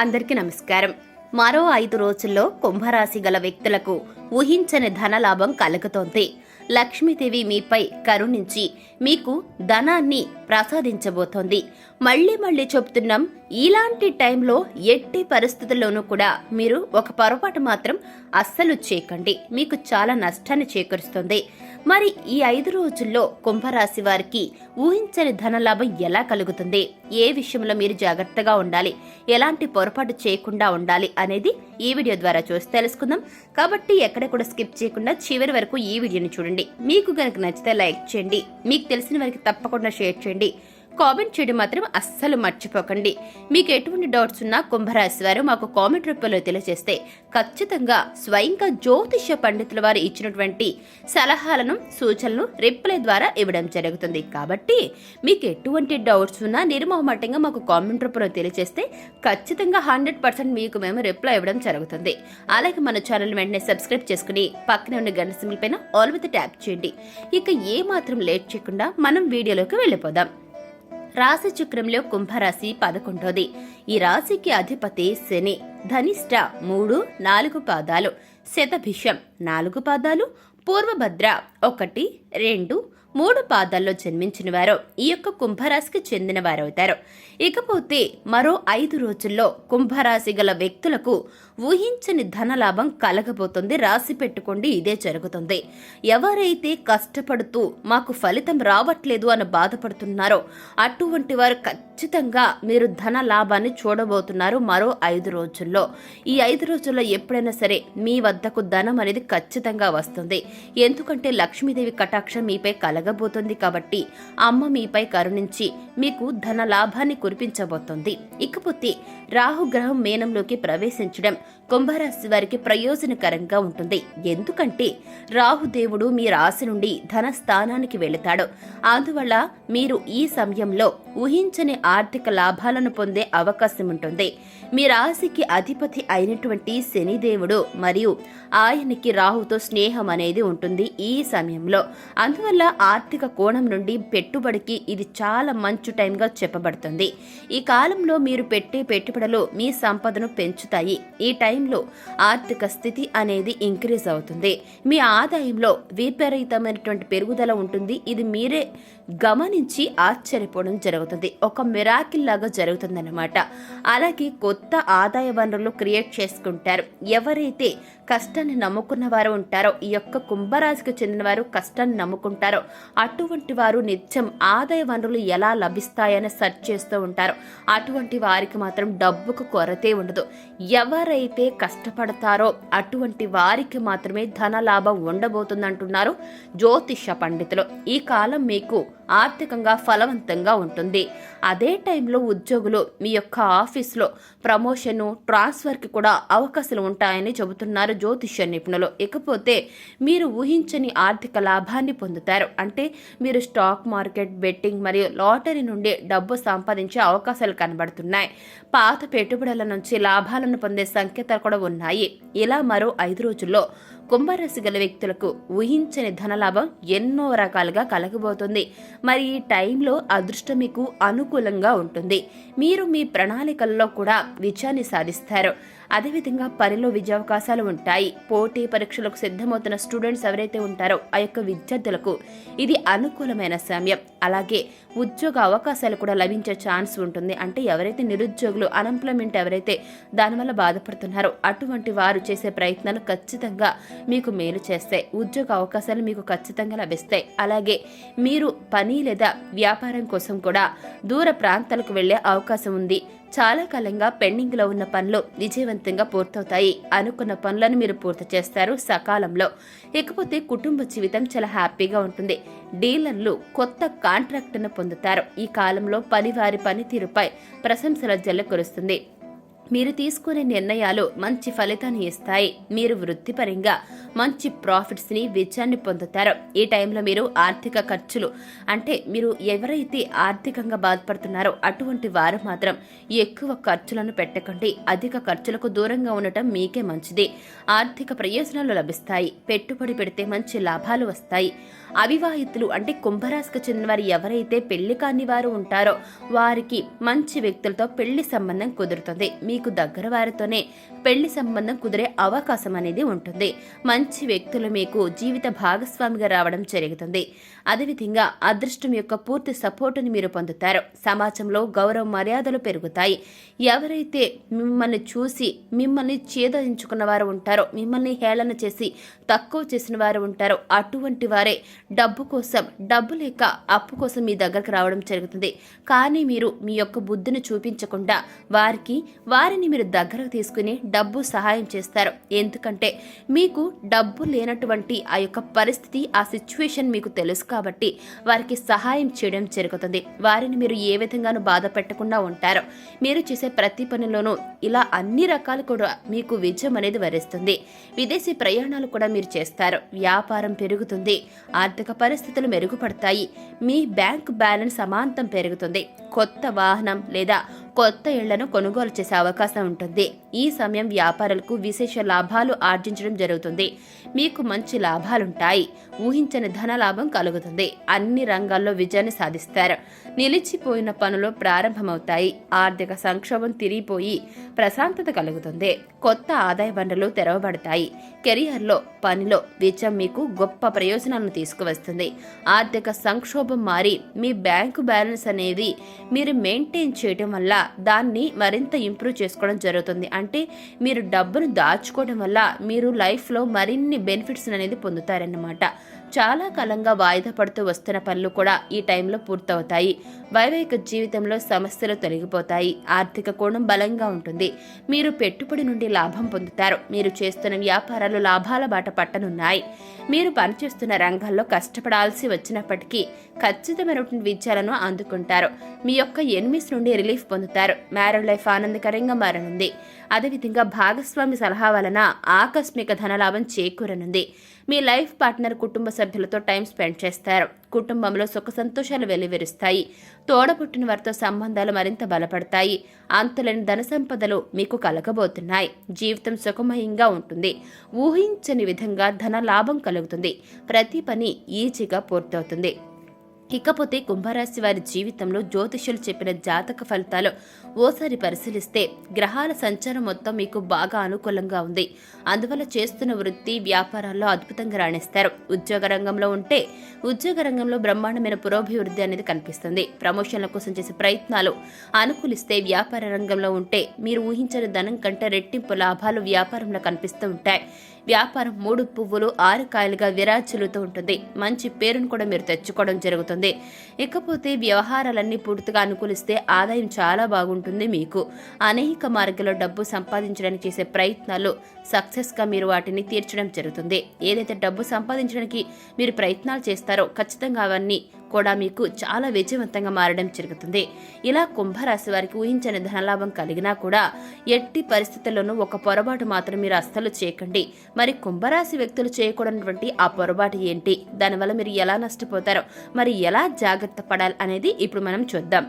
అందరికీ నమస్కారం. మరో ఐదు రోజుల్లో కుంభరాశి గల వ్యక్తులకు ఊహించని ధనలాభం కలుగుతోంది. లక్ష్మీదేవి మీపై కరుణించి మీకు ధనాన్ని ప్రసాదించబోతోంది. మళ్ళీ మళ్ళీ చెప్తున్నాం ఇలాంటి టైంలో ఎట్టి పరిస్థితుల్లోనూ కూడా మీరు ఒక పొరపాటు మాత్రం అస్సలు చేయకండి. మీకు చాలా నష్టాన్ని చేకూరుస్తుంది. మరి ఈ ఐదు రోజుల్లో కుంభరాశి వారికి ఊహించని ధనలాభం ఎలా కలుగుతుంది? ఏ విషయంలో మీరు జాగ్రత్తగా ఉండాలి? ఎలాంటి పొరపాటు చేయకుండా ఉండాలి అనేది ఈ వీడియో ద్వారా చూసి తెలుసుకుందాం. కాబట్టి ఎక్కడ కూడా స్కిప్ చేయకుండా చివరి వరకు ఈ వీడియోని చూడండి. మీకు గనక నచ్చితే లైక్ చేయండి. మీకు తెలిసిన వారికి తప్పకుండా షేర్ చేయండి. చేయండి కామెంట్ చేయడం మాత్రం అస్సలు మర్చిపోకండి. మీకు ఎటువంటి డౌట్స్ ఉన్నా కుంభరాశి వారు మాకు కామెంట్ రూపంలో తెలియజేస్తే ఖచ్చితంగా స్వయంగా జ్యోతిష్య పండితుల వారు ఇచ్చినటువంటి సలహాలను సూచనలు రిప్లై ద్వారా ఇవ్వడం జరుగుతుంది. కాబట్టి మీకు ఎటువంటి డౌట్స్ ఉన్నా నిర్మోహమాటంగా మాకు కామెంట్ రూపంలో తెలియజేస్తే ఖచ్చితంగా హండ్రెడ్ పర్సెంట్ మీకు మేము రిప్లై ఇవ్వడం జరుగుతుంది. అలాగే మన ఛానల్ వెంటనే సబ్స్క్రైబ్ చేసుకుని పక్కనే ఉన్న గంట సింగిల్ పైన ఆల్ విత్ ట్యాప్ చేయండి. ఇక ఏ మాత్రం లేట్ చేయకుండా మనం వీడియోలోకి వెళ్ళిపోదాం. రాశిచక్రంలో కుంభరాశి పదకొండోది. ఈ రాశికి అధిపతి శని ధనిష్ట మూడు నాలుగు పాదాలు శతభిషం నాలుగు పాదాలు పూర్వభద్ర ఒకటి రెండు మూడు పాదాల్లో జన్మించిన వారు ఈ యొక్క కుంభరాశికి చెందిన వారవుతారు ఇకపోతే మరో ఐదు రోజుల్లో కుంభరాశి గల వ్యక్తులకు ఊహించని ధనలాభం కలగబోతుంది రాసి పెట్టుకోండి ఇదే జరుగుతుంది. ఎవరైతే కష్టపడుతూ మాకు ఫలితం రావట్లేదు అని బాధపడుతున్నారో అటువంటి వారు ఖచ్చితంగా మీరు ధన లాభాన్ని చూడబోతున్నారు మరో ఐదు రోజుల్లో. ఈ ఐదు రోజుల్లో ఎప్పుడైనా సరే మీ వద్దకు ధనం అనేది ఖచ్చితంగా వస్తుంది. ఎందుకంటే లక్ష్మీదేవి కటాక్షం మీపై కలగబోతుంది కాబట్టి అమ్మ మీపై కరుణించి మీకు ధన లాభాన్ని కురిపించబోతోంది. ఇకపోతే రాహుగ్రహం మేనంలోకి ప్రవేశించడం కుంభరాశి వారికి ప్రయోజనకరంగా ఉంటుంది. ఎందుకంటే రాహుదేవుడు మీ రాశి నుండి ధన స్థానానికి వెళతాడు. అందువల్ల మీరు ఈ సమయంలో ఊహించని ఆర్థిక లాభాలను పొందే అవకాశం ఉంటుంది. మీ రాశికి అధిపతి అయినటువంటి శనిదేవుడు మరియు ఆయనకి రాహుతో స్నేహం అనేది ఉంటుంది ఈ సమయంలో. అందువల్ల ఆర్థిక కోణం నుండి పెట్టుబడికి ఇది చాలా మంచి టైంగా చెప్పబడుతుంది. ఈ కాలంలో మీరు పెట్టే పెట్టుబడులు మీ సంపదను పెంచుతాయి. ఈ టైం టైంలో ఆర్థిక స్థితి అనేది ఇంక్రీజ్ అవుతుంది. మీ ఆదాయంలో విపరీతమైనటువంటి పెరుగుదల ఉంటుంది. ఇది మీరే గమనించి ఆశ్చర్యపోవడం జరుగుతుంది. ఒక మిరాకిల్ లాగా జరుగుతుందన్నమాట. అలాగే కొత్త ఆదాయ వనరులు క్రియేట్ చేసుకుంటారు. ఎవరైతే కష్టాన్ని నమ్ముకున్న వారు ఉంటారో ఈ యొక్క కుంభరాశికి చెందిన వారు కష్టాన్ని నమ్ముకుంటారో అటువంటి వారు నిత్యం ఆదాయ వనరులు ఎలా లభిస్తాయని సెర్చ్ చేస్తూ ఉంటారు. అటువంటి వారికి మాత్రం డబ్బుకు కొరతే ఉండదు. ఎవరైతే కష్టపడతారో అటువంటి వారికి మాత్రమే ధన లాభం ఉండబోతుందంటున్నారు జ్యోతిష పండితులు. ఈ కాలం మీకు ఆర్థికంగా ఫలవంతంగా ఉంటుంది. అదే టైంలో ఉద్యోగులు మీ యొక్క ఆఫీస్లో ప్రమోషను ట్రాన్స్ఫర్కి కూడా అవకాశాలు ఉంటాయని చెబుతున్నారు జ్యోతిష్య నిపుణులు. ఇకపోతే మీరు ఊహించని ఆర్థిక లాభాన్ని పొందుతారు. అంటే మీరు స్టాక్ మార్కెట్ బెట్టింగ్ మరియు లాటరీ నుండి డబ్బు సంపాదించే అవకాశాలు కనబడుతున్నాయి. పాత పెట్టుబడుల నుంచి లాభాలను పొందే సంకేతాలు కూడా ఉన్నాయి. ఇలా మరో ఐదు రోజుల్లో కుంభరాశి గల వ్యక్తులకు ఊహించని ధనలాభం ఎన్నో రకాలుగా కలగబోతుంది. మరి ఈ టైంలో అదృష్టం మీకు అనుకూలంగా ఉంటుంది. మీరు మీ ప్రణాళికల్లో కూడా విజయాన్ని సాధిస్తారు. అదేవిధంగా పనిలో విద్యావకాశాలు ఉంటాయి. పోటీ పరీక్షలకు సిద్ధమవుతున్న స్టూడెంట్స్ ఎవరైతే ఉంటారో ఆ యొక్క విద్యార్థులకు ఇది అనుకూలమైన సమయం. అలాగే ఉద్యోగ అవకాశాలు కూడా లభించే ఛాన్స్ ఉంటుంది. అంటే ఎవరైతే నిరుద్యోగులు అన్ఎంప్లాయ్మెంట్ ఎవరైతే దానివల్ల బాధపడుతున్నారో అటువంటి వారు చేసే ప్రయత్నాలు ఖచ్చితంగా మీకు మేలు చేస్తాయి. ఉద్యోగ అవకాశాలు మీకు ఖచ్చితంగా లభిస్తాయి. అలాగే మీరు పని లేదా వ్యాపారం కోసం కూడా దూర ప్రాంతాలకు వెళ్ళే అవకాశం ఉంది. చాలా కాలంగా పెండింగ్లో ఉన్న పనులు విజయవంతంగా పూర్తవుతాయి. అనుకున్న పనులను మీరు పూర్తి చేస్తారు సకాలంలో. ఇకపోతే కుటుంబ జీవితం చాలా హ్యాపీగా ఉంటుంది. డీలర్లు కొత్త కాంట్రాక్టును పొందుతారు. ఈ కాలంలో పనివారి పనితీరుపై ప్రశంసల జల్ల కురుస్తుంది. మీరు తీసుకునే నిర్ణయాలు మంచి ఫలితాన్ని ఇస్తాయి. మీరు వృత్తిపరంగా మంచి ప్రాఫిట్స్ని విజయాన్ని పొందుతారు. ఈ టైంలో మీరు ఆర్థిక ఖర్చులు అంటే మీరు ఎవరైతే ఆర్థికంగా బాధపడుతున్నారో అటువంటి వారు మాత్రం ఎక్కువ ఖర్చులను పెట్టకండి. అధిక ఖర్చులకు దూరంగా ఉండటం మీకే మంచిది. ఆర్థిక ప్రయోజనాలు లభిస్తాయి. పెట్టుబడి పెడితే మంచి లాభాలు వస్తాయి. అవివాహితులు అంటే కుంభరాశికి చెందిన వారు ఎవరైతే పెళ్ళి కాని వారు ఉంటారో వారికి మంచి వ్యక్తులతో పెళ్ళి సంబంధం కుదురుతుంది. మీ మీకు దగ్గర వారితోనే పెళ్ళి సంబంధం కుదిరే అవకాశం అనేది ఉంటుంది. మంచి వ్యక్తులు మీకు జీవిత భాగస్వామిగా రావడం జరుగుతుంది. అదేవిధంగా అదృష్టం యొక్క పూర్తి సపోర్టుని మీరు పొందుతారు. సమాజంలో గౌరవ మర్యాదలు పెరుగుతాయి. ఎవరైతే మిమ్మల్ని చూసి మిమ్మల్ని ఛేదించుకున్న వారు ఉంటారో మిమ్మల్ని హేళన చేసి తక్కువ చేసిన వారు ఉంటారో అటువంటి వారే డబ్బు కోసం డబ్బు లేక అప్పు కోసం మీ దగ్గరకు రావడం జరుగుతుంది. కానీ మీరు మీ యొక్క బుద్ధిని చూపించకుండా వారికి వారి వారిని మీరు దగ్గరకు తీసుకుని డబ్బు సహాయం చేస్తారు. ఎందుకంటే మీకు డబ్బు లేనటువంటి ఆ యొక్క పరిస్థితి ఆ సిచ్యువేషన్ మీకు తెలుసు కాబట్టి వారికి సహాయం చేయడం జరుగుతుంది. వారిని మీరు ఏ విధంగానూ బాధ పెట్టకుండా ఉంటారు. మీరు చేసే ప్రతి పనిలోనూ ఇలా అన్ని రకాలు కూడా మీకు విజయం అనేది వరిస్తుంది. విదేశీ ప్రయాణాలు కూడా మీరు చేస్తారు. వ్యాపారం పెరుగుతుంది. ఆర్థిక పరిస్థితులు మెరుగుపడతాయి. మీ బ్యాంక్ బ్యాలెన్స్ సమాంతం పెరుగుతుంది. కొత్త వాహనం లేదా కొత్త ఇళ్ళను కొనుగోలు చేసే అవకాశం ఉంటుంది. ఈ సమయం వ్యాపారులకు విశేష లాభాలు ఆర్జించడం జరుగుతుంది. మీకు మంచి లాభాలుంటాయి. ఊహించని ధన లాభం కలుగుతుంది. అన్ని రంగాల్లో విజయాన్ని సాధిస్తారు. నిలిచిపోయిన పనులు ప్రారంభమవుతాయి. ఆర్థిక సంక్షోభం తిరిగిపోయి ప్రశాంతత కలుగుతుంది. కొత్త ఆదాయ వనరులు తెరవబడతాయి. కెరియర్లో పనిలో విజయం మీకు గొప్ప ప్రయోజనాలను తీసుకువస్తుంది. ఆర్థిక సంక్షోభం మారి మీ బ్యాంకు బ్యాలెన్స్ అనేది మీరు మెయింటైన్ చేయడం వల్ల దాన్ని మరింత ఇంప్రూవ్ చేసుకోవడం జరుగుతుంది. అంటే మీరు డబ్బును దాచుకోవడం వల్ల మీరు లైఫ్లో మరిన్ని బెనిఫిట్స్ అనేది పొందుతారన్నమాట. చాలా కాలంగా వాయిదా పడుతూ వస్తున్న పనులు కూడా ఈ టైంలో పూర్తవుతాయి. వైవాహిక జీవితంలో సమస్యలు తొలగిపోతాయి. ఆర్థిక కోణం బలంగా ఉంటుంది. మీరు పెట్టుబడి నుండి లాభం పొందుతారు. మీరు చేస్తున్న వ్యాపారాలు లాభాల బాట పట్టనున్నాయి. మీరు పనిచేస్తున్న రంగాల్లో కష్టపడాల్సి వచ్చినప్పటికీ ఖచ్చితమైనటువంటి విద్యలను అందుకుంటారు. మీ యొక్క ఎనిమిస్ నుండి రిలీఫ్ పొందుతారు. మ్యారేజ్ లైఫ్ ఆనందకరంగా మారనుంది. అదేవిధంగా భాగస్వామి సలహా వలన ఆకస్మిక ధనలాభం చేకూరనుంది. మీ లైఫ్ పార్ట్నర్ కుటుంబ సభ్యులతో టైం స్పెండ్ చేస్తారు. కుటుంబంలో సుఖ సంతోషాలు వెల్లివిరుస్తాయి. తోడబుట్టిన వారితో సంబంధాలు మరింత బలపడతాయి. అంతులేని ధన సంపదలు మీకు కలగబోతున్నాయి. జీవితం సుఖమయంగా ఉంటుంది. ఊహించని విధంగా ధన లాభం కలుగుతుంది. ప్రతి పని ఈజీగా పూర్తవుతుంది. ఇకపోతే కుంభరాశి వారి జీవితంలో జ్యోతిష్యులు చెప్పిన జాతక ఫలితాలు ఓసారి పరిశీలిస్తే గ్రహాల సంచారం మొత్తం మీకు బాగా అనుకూలంగా ఉంది. అందువల్ల చేస్తున్న వృత్తి వ్యాపారాల్లో అద్భుతంగా రాణిస్తారు. ఉద్యోగ రంగంలో ఉంటే ఉద్యోగ రంగంలో బ్రహ్మాండమైన పురోభివృద్ధి అనేది కనిపిస్తుంది. ప్రమోషన్ల కోసం చేసే ప్రయత్నాలు అనుకూలిస్తే వ్యాపార రంగంలో ఉంటే మీరు ఊహించిన ధనం కంటే రెట్టింపు లాభాలు వ్యాపారంలో కనిపిస్తూ ఉంటాయి. వ్యాపారం మూడు పువ్వులు ఆరు కాయలుగా విరాచులుతూ ఉంటుంది. మంచి పేరును కూడా మీరు తెచ్చుకోవడం జరుగుతుంది. ఇకపోతే వ్యవహారాలన్నీ పూర్తిగా అనుకూలిస్తే ఆదాయం చాలా బాగుంటుంది మీకు. అనేక మార్గాల్లో డబ్బు సంపాదించడానికి చేసే ప్రయత్నాలు సక్సెస్గా మీరు వాటిని తీర్చడం జరుగుతుంది. ఏదైతే డబ్బు సంపాదించడానికి మీరు ప్రయత్నాలు చేస్తారో ఖచ్చితంగా అవన్నీ కూడా మీకు చాలా విజయవంతంగా మారడం జరుగుతుంది. ఇలా కుంభరాశి వారికి ఊహించని ధనలాభం కలిగినా కూడా ఎట్టి పరిస్థితుల్లోనూ ఒక పొరపాటు మాత్రం మీరు అస్సలు చేయకండి. మరి కుంభరాశి వ్యక్తులు చేయకూడనటువంటి ఆ పొరపాటు ఏంటి? దానివల్ల మీరు ఎలా నష్టపోతారో? మరి ఎలా జాగ్రత్త పడాలి అనేది ఇప్పుడు మనం చూద్దాం.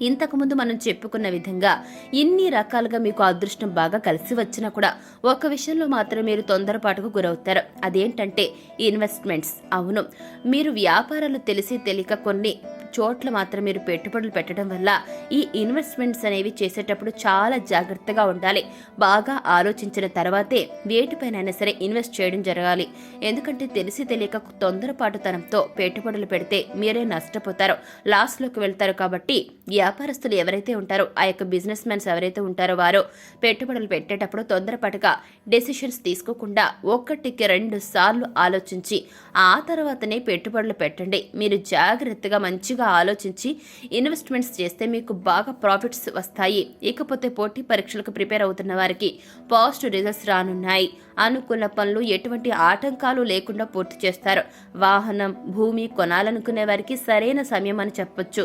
ఇంతకుముందు మనం చెప్పుకున్న విధంగా ఇన్ని రకాలుగా మీకు అదృష్టం బాగా కలిసి వచ్చినా కూడా ఒక విషయంలో మాత్రం మీరు తొందరపాటుకు గురవుతారు. అదేంటంటే ఇన్వెస్ట్మెంట్స్. అవును. మీరు వ్యాపారాలు తెలిసి తెలియక కొన్ని చోట్ల మాత్రం మీరు పెట్టుబడులు పెట్టడం వల్ల ఈ ఇన్వెస్ట్మెంట్స్ అనేవి చేసేటప్పుడు చాలా జాగ్రత్తగా ఉండాలి. బాగా ఆలోచించిన తర్వాతే వేటిపైనైనా సరే ఇన్వెస్ట్ చేయడం జరగాలి. ఎందుకంటే తెలిసి తెలియక తొందరపాటుతనంతో పెట్టుబడులు పెడితే మీరే నష్టపోతారు. లాస్లోకి వెళ్తారు కాబట్టి వ్యాపారస్తులు ఎవరైతే ఉంటారో ఆ యొక్క బిజినెస్ మ్యాన్స్ ఎవరైతే ఉంటారో వారు పెట్టుబడులు పెట్టేటప్పుడు తొందరపాటుగా డెసిషన్స్ తీసుకోకుండా ఒక్కటికి రెండు సార్లు ఆలోచించి ఆ తర్వాతనే పెట్టుబడులు పెట్టండి. మీరు జాగ్రత్తగా మంచి మంచిగా ఆలోచించి ఇన్వెస్ట్మెంట్స్ చేస్తే మీకు బాగా ప్రాఫిట్స్ వస్తాయి. ఇకపోతే పోటీ పరీక్షలకు ప్రిపేర్ అవుతున్న వారికి పాజిటివ్ రిజల్ట్స్ రానున్నాయి. అనుకున్న పనులు ఎటువంటి ఆటంకాలు లేకుండా పూర్తి చేస్తారు. వాహనం భూమి కొనాలనుకునే వారికి సరైన సమయం అని చెప్పొచ్చు.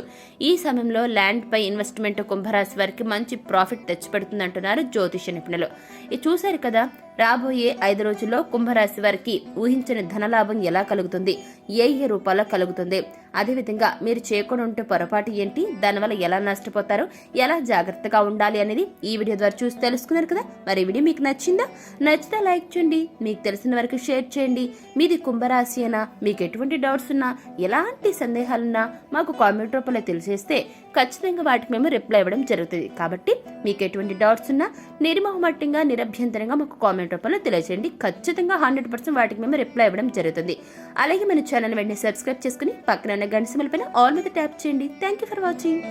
ఈ సమయంలో ల్యాండ్ పై ఇన్వెస్ట్మెంట్ కుంభరాశి వారికి మంచి ప్రాఫిట్ తెచ్చిపెడుతుంది అంటున్నారు జ్యోతిష నిపుణులు. ఇది చూశారు కదా రాబోయే ఐదు రోజుల్లో కుంభరాశి వారికి ఊహించని ధనలాభం ఎలా కలుగుతుంది? ఏ ఏ రూపాల్లో కలుగుతుంది? అదేవిధంగా మీరు చేయకుండా ఉంటే పొరపాటు ఏంటి? దానివల్ల ఎలా నష్టపోతారు? ఎలా జాగ్రత్తగా ఉండాలి అనేది ఈ వీడియో ద్వారా చూసి తెలుసుకున్నారు కదా? మరి వీడియో మీకు నచ్చిందా? నచ్చితే లైక్ చేయండి మీకు తెలిసిన వరకు షేర్ చేయండి. మీది కుంభరాశి అయినా మీకు ఎటువంటి డౌట్స్ ఉన్నా ఎలాంటి సందేహాలున్నా మాకు కామెంట్ రూపంలో తెలిసేస్తే ఖచ్చితంగా వాటికి మేము రిప్లై ఇవ్వడం జరుగుతుంది. కాబట్టి మీకు ఎటువంటి డౌట్స్ ఉన్నా నిర్మహమట్టంగా నిరభ్యంతరంగా మాకు కామెంట్ రూపంలో తెలియజేయండి ఖచ్చితంగా హండ్రెడ్ పర్సెంట్ వాటికి మేము రిప్లై ఇవ్వడం జరుగుతుంది. అలాగే మన ఛానల్ వెంటనే సబ్స్క్రైబ్ చేసుకుని పక్కన ఉన్న గంట పైన ఆల్ మీద ట్యాప్ చేయండి. Thank you for watching